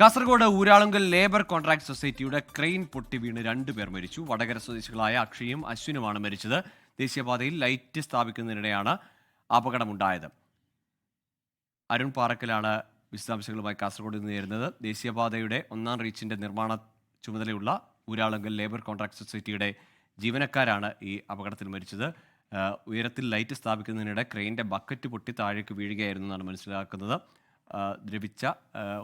Kasaragod Uralungal labour contract സൊസൈറ്റിയുടെ crane പൊട്ടി വീണ് രണ്ടുപേർ മരിച്ചു. വടകര സ്വദേശികളായ അക്ഷയും അശ്വിനുമാണ് മരിച്ചത്. ദേശീയപാതയിൽ ലൈറ്റ് സ്ഥാപിക്കുന്നതിനിടെയാണ് അപകടമുണ്ടായത്. അരുൺ പാറക്കലാണ് വിശദാംശങ്ങളുമായി കാസർഗോഡ് നിന്ന് നേരുന്നത് ദേശീയപാതയുടെ ഒന്നാം റീച്ചിന്റെ നിർമ്മാണ ചുമതലയുള്ള ഊരാളുങ്കൽ ലേബർ കോൺട്രാക്ട് സൊസൈറ്റിയുടെ ജീവനക്കാരാണ് ഈ അപകടത്തിൽ മരിച്ചത്. ഉയരത്തിൽ ലൈറ്റ് സ്ഥാപിക്കുന്നതിനിടെ ക്രെയിന്റെ ബക്കറ്റ് പൊട്ടി താഴേക്ക് വീഴുകയായിരുന്നു എന്നാണ് മനസ്സിലാക്കുന്നത്. ദ്രവിച്ച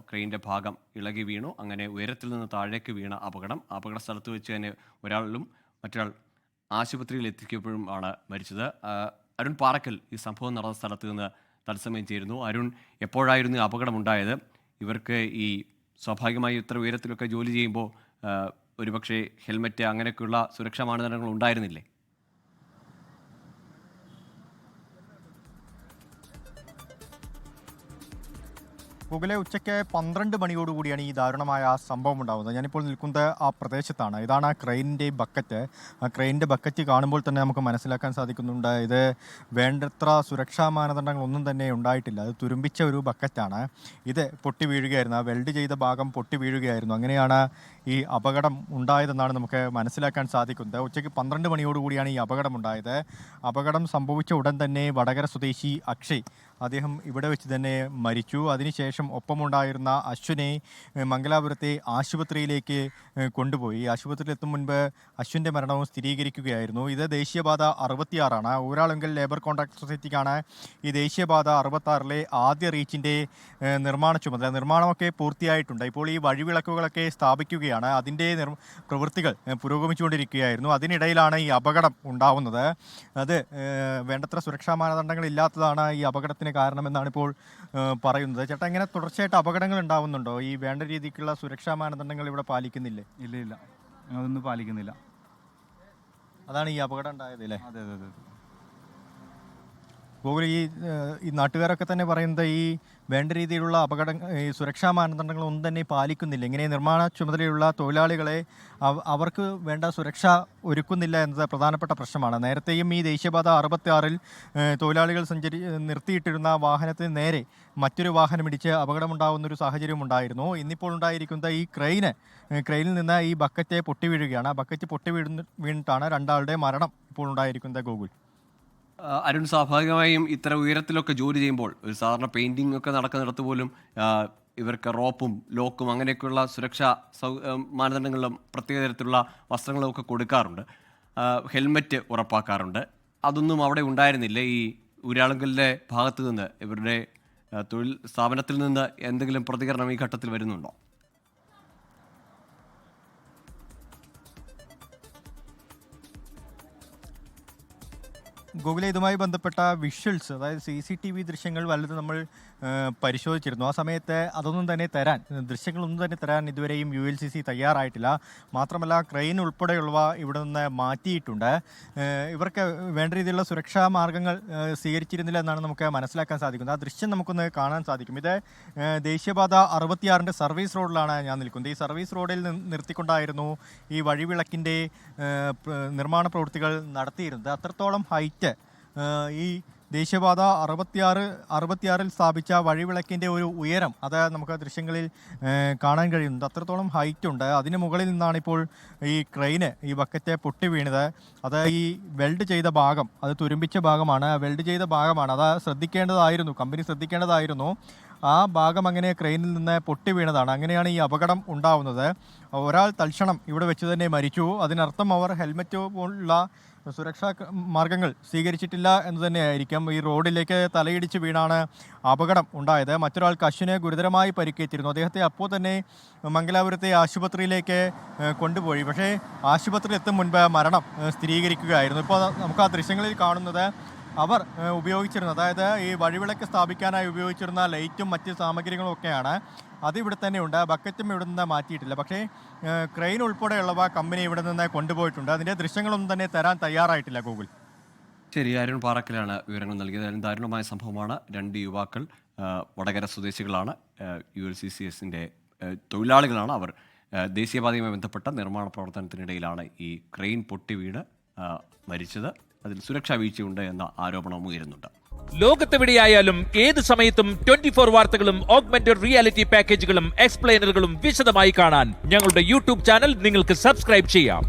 ക്രെയിന്റെ ഭാഗം ഇളകി വീണു. അങ്ങനെ ഉയരത്തിൽ നിന്ന് താഴേക്ക് വീണ അപകടം. അപകട സ്ഥലത്ത് വെച്ച് തന്നെ ഒരാളിലും മറ്റൊരാൾ ആശുപത്രിയിൽ എത്തിക്കപ്പോഴും ആണ് മരിച്ചത്. അരുൺ പാറക്കൽ ഈ സംഭവം നടന്ന സ്ഥലത്ത് നിന്ന് തത്സമയം ചേരുന്നു. അരുൺ എപ്പോഴായിരുന്നു അപകടമുണ്ടായത് ഇവർക്ക് ഈ സ്വാഭാവികമായി ഇത്ര ഉയരത്തിലൊക്കെ ജോലി ചെയ്യുമ്പോൾ ഒരുപക്ഷെ ഹെൽമറ്റ് അങ്ങനെയൊക്കെയുള്ള സുരക്ഷാ മാനദണ്ഡങ്ങൾ ഉണ്ടായിരുന്നില്ലേ? ഗൂഗിളെ ഉച്ചയ്ക്ക് പന്ത്രണ്ട് മണിയോടുകൂടിയാണ് ഈ ദാരുണമായ സംഭവം ഉണ്ടാകുന്നത് ഞാനിപ്പോൾ നിൽക്കുന്നത് ആ പ്രദേശത്താണ്. ഇതാണ് ആ ക്രെയിനിന്റെ ബക്കറ്റ്. ആ ക്രെയിനിന്റെ ബക്കറ്റ് കാണുമ്പോൾ തന്നെ നമുക്ക് മനസ്സിലാക്കാൻ സാധിക്കുന്നുണ്ട്. ഇത് വേണ്ടത്ര സുരക്ഷാ മാനദണ്ഡങ്ങളൊന്നും തന്നെ ഉണ്ടായിട്ടില്ല. അത് തുരുമ്പിച്ച ഒരു ബക്കറ്റാണ്. ഇത് പൊട്ടി വീഴുകയായിരുന്നു. ആ വെൽഡ് ചെയ്ത ഭാഗം പൊട്ടി വീഴുകയായിരുന്നു. അങ്ങനെയാണ് ഈ അപകടം ഉണ്ടായതെന്നാണ് നമുക്ക് മനസ്സിലാക്കാൻ സാധിക്കുന്നത്. ഉച്ചയ്ക്ക് പന്ത്രണ്ട് മണിയോടുകൂടിയാണ് ഈ അപകടം ഉണ്ടായത്. അപകടം സംഭവിച്ച ഉടൻ തന്നെ വടകര സ്വദേശി അക്ഷയ് അദ്ദേഹം ഇവിടെ വെച്ച് തന്നെ മരിച്ചു. അതിനുശേഷം ഒപ്പമുണ്ടായിരുന്ന അശ്വിനെ മംഗലാപുരത്തെ ആശുപത്രിയിലേക്ക് കൊണ്ടുപോയി. ആശുപത്രിയിൽ എത്തും മുൻപ് അശ്വിന്റെ മരണവും സ്ഥിരീകരിക്കുകയായിരുന്നു. ഇത് ദേശീയപാത അറുപത്തിയാറാണ്. ഊരാളുങ്കൽ ലേബർ കോൺട്രാക്ട് സൊസൈറ്റിക്കാണ് ഈ ദേശീയപാത അറുപത്താറിലെ ആദ്യ റീച്ചിന്റെ നിർമ്മാണ ചുമതല. നിർമ്മാണമൊക്കെ പൂർത്തിയായിട്ടുണ്ട്. ഇപ്പോൾ ഈ വഴിവിളക്കുകളൊക്കെ സ്ഥാപിക്കുകയാണ്. അതിന്റെ പ്രവൃത്തികൾ പുരോഗമിച്ചുകൊണ്ടിരിക്കുകയായിരുന്നു. അതിനിടയിലാണ് ഈ അപകടം ഉണ്ടാവുന്നത്. അത് വേണ്ടത്ര സുരക്ഷാ മാനദണ്ഡങ്ങൾ ഇല്ലാത്തതാണ് ഈ അപകടത്തിന് കാരണമെന്നാണ് ഇപ്പോൾ പറയുന്നത്. ചേട്ടാ ഇങ്ങനെ തുടർച്ചയായിട്ട് അപകടങ്ങൾ ഉണ്ടാവുന്നുണ്ടോ? ഈ വേണ്ട രീതിക്കുള്ള സുരക്ഷാ മാനദണ്ഡങ്ങൾ ഇവിടെ പാലിക്കുന്നില്ലേ? ഇല്ല ഇല്ല. അതൊന്നും പാലിക്കുന്നില്ല. അതാണ് ഈ അപകടം ഉണ്ടായത് അല്ലേ? അതെ അതെ അതെ. ഗൂഗിൾ ഈ ഈ നാട്ടുകാരൊക്കെ തന്നെ പറയുന്നത് ഈ വേണ്ട രീതിയിലുള്ള അപകട ഈ സുരക്ഷാ മാനദണ്ഡങ്ങൾ ഒന്നും തന്നെ പാലിക്കുന്നില്ല. ഇങ്ങനെ നിർമ്മാണ ചുമതലയുള്ള തൊഴിലാളികളെ അവർക്ക് വേണ്ട സുരക്ഷ ഒരുക്കുന്നില്ല എന്നത് പ്രധാനപ്പെട്ട പ്രശ്നമാണ്. നേരത്തെയും ഈ ദേശീയപാത അറുപത്തി ആറിൽ തൊഴിലാളികൾ സഞ്ചരി നിർത്തിയിട്ടിരുന്ന വാഹനത്തിന് നേരെ മറ്റൊരു വാഹനം ഇടിച്ച് അപകടമുണ്ടാകുന്ന ഒരു സാഹചര്യം ഉണ്ടായിരുന്നു. ഇന്നിപ്പോൾ ഉണ്ടായിരിക്കുന്ന ഈ ക്രെയിന് ക്രെയിനിൽ നിന്ന് ഈ ബക്കറ്റ് പൊട്ടി വീഴുകയാണ്. ബക്കറ്റ് പൊട്ടി വീഴുന്ന വീണിട്ടാണ് രണ്ടാളുടെ മരണം ഇപ്പോൾ ഉണ്ടായിരിക്കുന്നത് ആ, അരുൺ സ്വാഭാവികമായും ഇത്ര ഉയരത്തിലൊക്കെ ജോലി ചെയ്യുമ്പോൾ ഒരു സാധാരണ പെയിന്റിംഗ് ഒക്കെ നടക്കുന്നിടത്ത് പോലും ഇവർക്ക് റോപ്പും ലോക്കും അങ്ങനെയൊക്കെയുള്ള സുരക്ഷാ സൗ മാനദണ്ഡങ്ങളിലും പ്രത്യേക തരത്തിലുള്ള വസ്ത്രങ്ങളും ഒക്കെ കൊടുക്കാറുണ്ട്. ഹെൽമെറ്റ് ഉറപ്പാക്കാറുണ്ട്. അതൊന്നും അവിടെ ഉണ്ടായിരുന്നില്ല. ഈ ഊരാളുങ്കലിന്റെ ഭാഗത്ത് നിന്ന് ഇവരുടെ തൊഴിൽ സ്ഥാപനത്തിൽ നിന്ന് എന്തെങ്കിലും പ്രതികരണം ഈ ഘട്ടത്തിൽ വരുന്നുണ്ടോ? ഗൂഗിളെ ഇതുമായി ബന്ധപ്പെട്ട വിഷ്വൽസ് അതായത് സി സി ടി വി ദൃശ്യങ്ങൾ വലുത് നമ്മൾ പരിശോധിച്ചിരുന്നു. ആ സമയത്ത് അതൊന്നും തന്നെ തരാൻ ദൃശ്യങ്ങളൊന്നും തന്നെ തരാൻ ഇതുവരെയും യു എൽ സി സി തയ്യാറായിട്ടില്ല. മാത്രമല്ല ക്രെയിൻ ഉൾപ്പെടെയുള്ളവ ഇവിടെ നിന്ന് മാറ്റിയിട്ടുണ്ട്. ഇവർക്ക് വേണ്ട രീതിയിലുള്ള സുരക്ഷാ മാർഗങ്ങൾ സ്വീകരിച്ചിരുന്നില്ല എന്നാണ് നമുക്ക് മനസ്സിലാക്കാൻ സാധിക്കുന്നത്. ആ ദൃശ്യം നമുക്കൊന്ന് കാണാൻ സാധിക്കും. ഇത് ദേശീയപാത അറുപത്തിയാറിന്റെ സർവീസ് റോഡിലാണ് ഞാൻ നിൽക്കുന്നത്. ഈ സർവീസ് റോഡിൽ നിർത്തിക്കൊണ്ടായിരുന്നു ഈ വഴിവിളക്കിന്റെ നിർമ്മാണ പ്രവൃത്തികൾ നടത്തിയിരുന്നത്. അത്രത്തോളം ഹൈറ്റ് ഈ ദേശീയപാത അറുപത്തിയാറ് അറുപത്തിയാറിൽ സ്ഥാപിച്ച വഴിവിളക്കിന്റെ ഒരു ഉയരം അത് നമുക്ക് ദൃശ്യങ്ങളിൽ കാണാൻ കഴിയുന്നുണ്ട്. അത്രത്തോളം ഹൈറ്റ് ഉണ്ട്. അതിന് മുകളിൽ നിന്നാണ് ഇപ്പോൾ ഈ ക്രെയിന് ഈ ബക്കറ്റ് പൊട്ടി വീണത്. അത് ഈ വെൽഡ് ചെയ്ത ഭാഗം അത് തുരുമ്പിച്ച ഭാഗമാണ്. വെൽഡ് ചെയ്ത ഭാഗമാണ്. അത് ശ്രദ്ധിക്കേണ്ടതായിരുന്നു. കമ്പനി ശ്രദ്ധിക്കേണ്ടതായിരുന്നു. ആ ഭാഗം അങ്ങനെ ക്രെയിനിൽ നിന്ന് പൊട്ടി വീണതാണ്. അങ്ങനെയാണ് ഈ അപകടം ഉണ്ടാവുന്നത്. ഒരാൾ തൽക്ഷണം ഇവിടെ വെച്ച് തന്നെ മരിച്ചു. അതിനർത്ഥം അവർ ഹെൽമറ്റ് പോലുള്ള സുരക്ഷാ മാർഗങ്ങൾ സ്വീകരിച്ചിട്ടില്ല എന്ന് തന്നെയായിരിക്കും. ഈ റോഡിലേക്ക് തലയിടിച്ച് വീണാണ് അപകടം ഉണ്ടായത്. മറ്റൊരാൾ കശുവിനെ ഗുരുതരമായി പരിക്കേറ്റിരുന്നു. അദ്ദേഹത്തെ അപ്പോൾ തന്നെ മംഗലാപുരത്തെ ആശുപത്രിയിലേക്ക് കൊണ്ടുപോയി. പക്ഷേ ആശുപത്രിയിൽ എത്തും മുൻപ് മരണം സ്ഥിരീകരിക്കുകയായിരുന്നു. ഇപ്പോൾ നമുക്ക് ആ ദൃശ്യങ്ങളിൽ കാണുന്നത് അവർ ഉപയോഗിച്ചിരുന്നത്. ഉപയോഗിച്ചിരുന്ന അതായത് ഈ വഴിവിളക്ക് സ്ഥാപിക്കാനായി ഉപയോഗിച്ചിരുന്ന ലൈറ്റും മറ്റ് സാമഗ്രികളും ഒക്കെയാണ്. അത് ഇവിടെ തന്നെയുണ്ട് ബക്കറ്റും ഇവിടെ നിന്ന് മാറ്റിയിട്ടില്ല. പക്ഷേ ക്രെയിൻ ഉൾപ്പെടെയുള്ളവ കമ്പനി ഇവിടെ നിന്ന് കൊണ്ടുപോയിട്ടുണ്ട്. അതിന്റെ ദൃശ്യങ്ങളൊന്നും തന്നെ തരാൻ തയ്യാറായിട്ടില്ല ഗൂഗിൾ. ശരി അരുൺ പാറക്കലാണ് വിവരങ്ങൾ നൽകിയത്. ദാരുണമായ സംഭവമാണ്. രണ്ട് യുവാക്കൾ വടകര സ്വദേശികളാണ്. യു എൽ സി സി എസിന്റെ തൊഴിലാളികളാണ് അവർ. ദേശീയപാതയുമായി ബന്ധപ്പെട്ട നിർമ്മാണ പ്രവർത്തനത്തിനിടയിലാണ് ഈ ക്രെയിൻ പൊട്ടി ആ, മരിച്ചത്. അതിൽ സുരക്ഷാ വീഴ്ചയുണ്ട് എന്ന ആരോപണവും ഉയരുന്നുണ്ട്. ലോകത്തെവിടെയായാലും ഏത് സമയത്തും ട്വന്റി ഫോർ വാർത്തകളും ഓഗ്മെന്റഡ് റിയാലിറ്റി പാക്കേജുകളും എക്സ്പ്ലെയിനറുകളും വിശദമായി കാണാൻ ഞങ്ങളുടെ യൂട്യൂബ് ചാനൽ നിങ്ങൾക്ക് സബ്സ്ക്രൈബ് ചെയ്യാം.